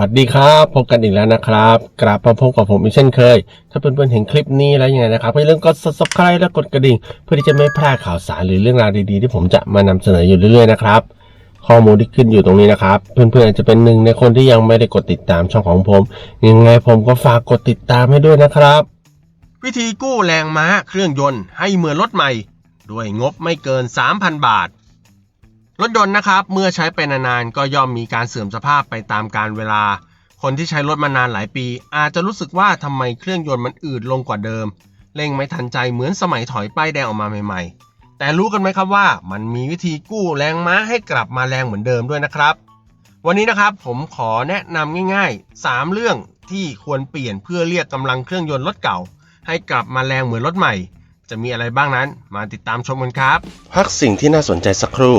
วัสดีครับพบกันอีกแล้วนะครับกลับมาพบกับผมอีกเช่นเคย ถ้าเพื่อนๆเห็นคลิปนี้แล้วยังไงนะครับอย่าลืมกด subscribe และกดกระดิ่ง เพื่อที่จะไม่พลาดข่าวสารหรือเรื่องราวดีๆ ที่ผมจะมานำเสนออยู่เรื่อยๆนะครับข้อมูลที่ขึ้นอยู่ตรงนี้นะครับ เพื่อนๆอาจจะเป็นหนึ่งในคนที่ยังไม่ได้กดติดตามช่องของผม ยังไงผมก็ฝากกดติดตามให้ด้วยนะครับ วิธีกู้แรงม้าเครื่องยนต์ให้เหมือนรถใหม่ ด้วยงบไม่เกิน 3,000 บาท รถยนต์นะครับเมื่อใช้ไปนานๆก็ย่อมมีการเสื่อมสภาพไปตามกาลเวลา คนที่ใช้รถมานานหลายปี อาจจะรู้สึกว่าทำไมเครื่องยนต์มันอืดลงกว่าเดิม เร่งไม่ทันใจเหมือนสมัยถอยป้ายแดงออกมาใหม่ๆ แต่รู้กันไหมครับว่ามันมีวิธีกู้แรงม้าให้กลับมาแรงเหมือนเดิมด้วยนะครับ วันนี้นะครับผมขอแนะนำง่ายๆ 3 เรื่องที่ควรเปลี่ยนเพื่อเรียกกำลังเครื่องยนต์รถเก่า ให้กลับมาแรงเหมือนรถใหม่ จะมีอะไรบ้างนั้น มาติดตามชมกันครับ พักสิ่งที่น่าสนใจสักครู่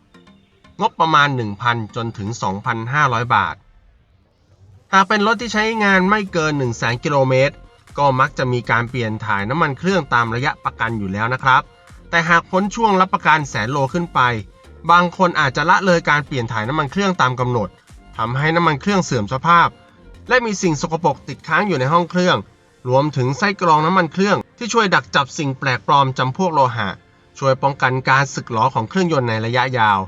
งบประมาณ 1,000 จนถึง 2,500 บาท หากเป็นรถที่ใช้งานไม่เกิน 1 0 0 0 0 0กิโลเมตร ก็มักจะมีการเปลี่ยนถ่ายน้ำมันเครื่องตามระยะประกันอยู่แล้วนะครับ แต่หากพ้นช่วงรับประกันแสนโลขึ้นไป บางคนอาจจะละเลยการเปลี่ยนถ่ายน้ำมันเครื่องตามกำหนดทำให้น้ำมันเครื่องเสื่อมสภาพ และมีสิ่งสกปรกติดค้างอยู่ในห้องเครื่อง รวมถึงไส้กรองน้ำมันเครื่องที่ช่วยดักจับสิ่งแปลกปลอมจำพวกโลหะ ช่วยป้องกันการสึกหรอของเครื่องยนต์ในระยะยาว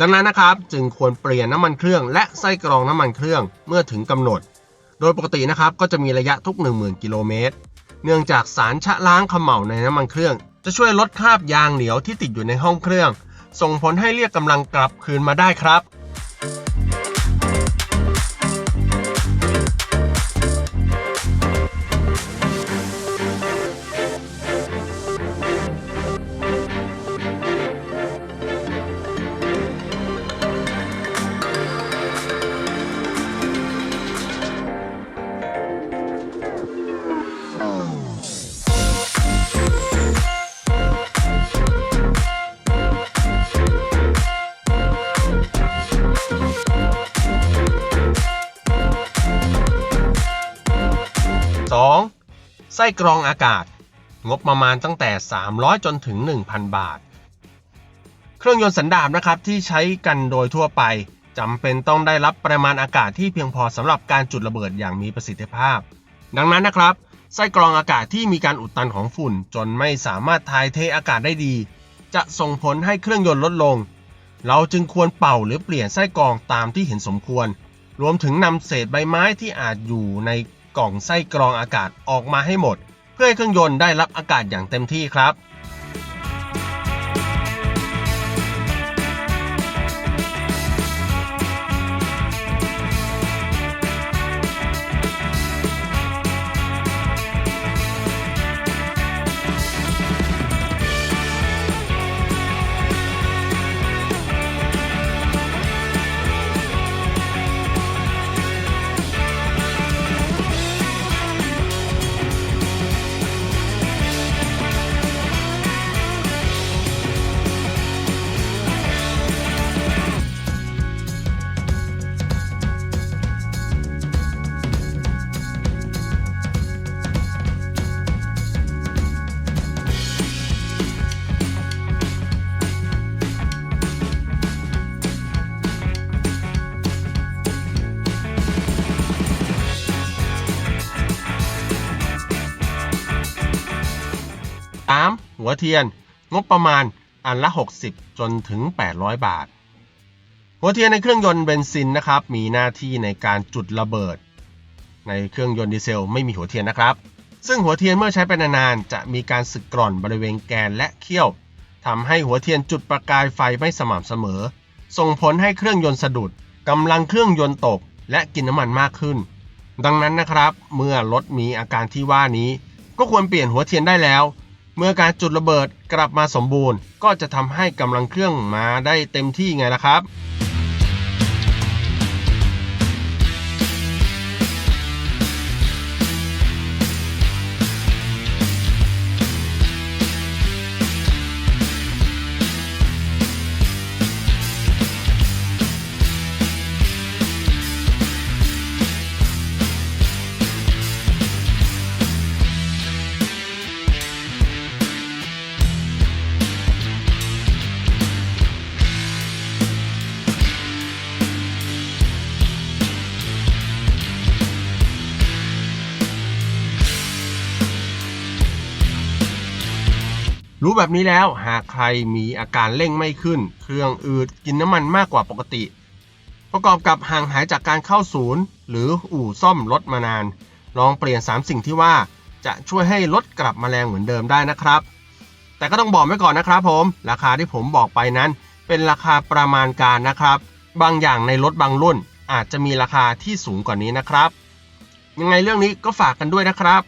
ดังนั้นนะครับจึงควรเปลี่ยนน้ำมันเครื่องและไส้กรองน้ำมันเครื่องเมื่อถึงกำหนด โดยปกตินะครับก็จะมีระยะทุก 10,000 กิโลเมตร เนื่องจากสารชะล้างเขม่าในน้ำมันเครื่อง จะช่วยลดคราบยางเหนียวที่ติดอยู่ในห้องเครื่อง ส่งผลให้เรียกกำลังกลับคืนมาได้ครับ ไส้กรองอากาศ งบประมาณตั้งแต่ 300 จนถึง 1,000 บาท เครื่องยนต์สันดาปนะครับที่ใช้กันโดยทั่วไปจำเป็นต้องได้รับปริมาณอากาศที่เพียงพอสำหรับการจุดระเบิดอย่างมีประสิทธิภาพ ดังนั้นนะครับไส้กรองอากาศที่มีการอุดตันของฝุ่น จนไม่สามารถถ่ายเทอากาศได้ดี จะส่งผลให้เครื่องยนต์ลดลง เราจึงควรเป่าหรือเปลี่ยนไส้กรองตามที่เห็นสมควร รวมถึงนำเศษใบไม้ที่อาจอยู่ใน กล่องไส้กรองอากาศออกมาให้หมด เพื่อให้เครื่องยนต์ได้รับอากาศอย่างเต็มที่ครับ 3. หัวเทียน งบประมาณอันละ 60 จนถึง 800 บาท หัวเทียนในเครื่องยนต์เบนซินนะครับ มีหน้าที่ในการจุดระเบิด ในเครื่องยนต์ดีเซลไม่มีหัวเทียนนะครับ ซึ่งหัวเทียนเมื่อใช้ไปนานๆจะมีการสึกกร่อนบริเวณแกนและเขี้ยวทำให้หัวเทียนจุดประกายไฟไม่สม่ำเสมอ ส่งผลให้เครื่องยนต์สะดุดกำลังเครื่องยนต์ตก และกินน้ำมันมากขึ้น ดังนั้นนะครับ เมื่อรถมีอาการที่ว่านี้ ก็ควรเปลี่ยนหัวเทียนได้แล้ว เมื่อการจุดระเบิดกลับมาสมบูรณ์ ก็จะทำให้กำลังเครื่องมาได้เต็มที่ไงล่ะครับ รู้แบบนี้แล้วหากใครมีอาการเร่งไม่ขึ้น เครื่องอืดกินน้ำมันมากกว่าปกติ ประกอบกับห่างหายจากการเข้าศูนย์ หรืออู่ซ่อมรถมานาน ลองเปลี่ยน 3 สิ่งที่ว่าจะช่วยให้รถกลับมาแรงเหมือนเดิมได้นะครับ แต่ก็ต้องบอกไว้ก่อนนะครับผม ราคาที่ผมบอกไปนั้น เป็นราคาประมาณการนะครับ บางอย่างในรถบางรุ่น อาจจะมีราคาที่สูงกว่านี้นะครับ ยังไงเรื่องนี้ก็ฝากกันด้วยนะครับ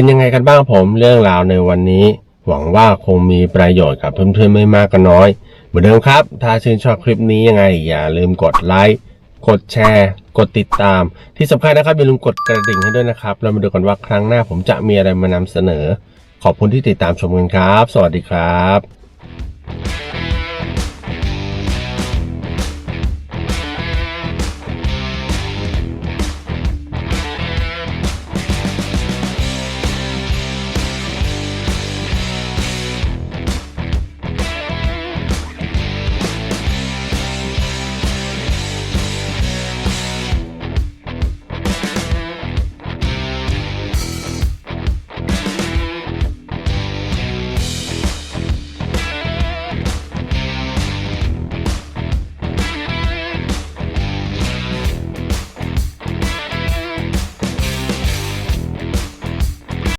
เป็นยังไงกันบ้างผมเรื่องราวในวันนี้ หวังว่าคงมีประโยชน์กับเพื่อนๆไม่มากก็น้อย เหมือนเดิมครับ ถ้าชื่นชอบคลิปนี้ยังไง อย่าลืมกดไลค์กดแชร์ กดติดตาม ที่สำคัญนะครับอย่าลืมกดกระดิ่งให้ด้วยนะครับ เรามาดูกันว่าครั้งหน้าผมจะมีอะไรมานำเสนอ ขอบคุณที่ติดตามชมกันครับ สวัสดีครับ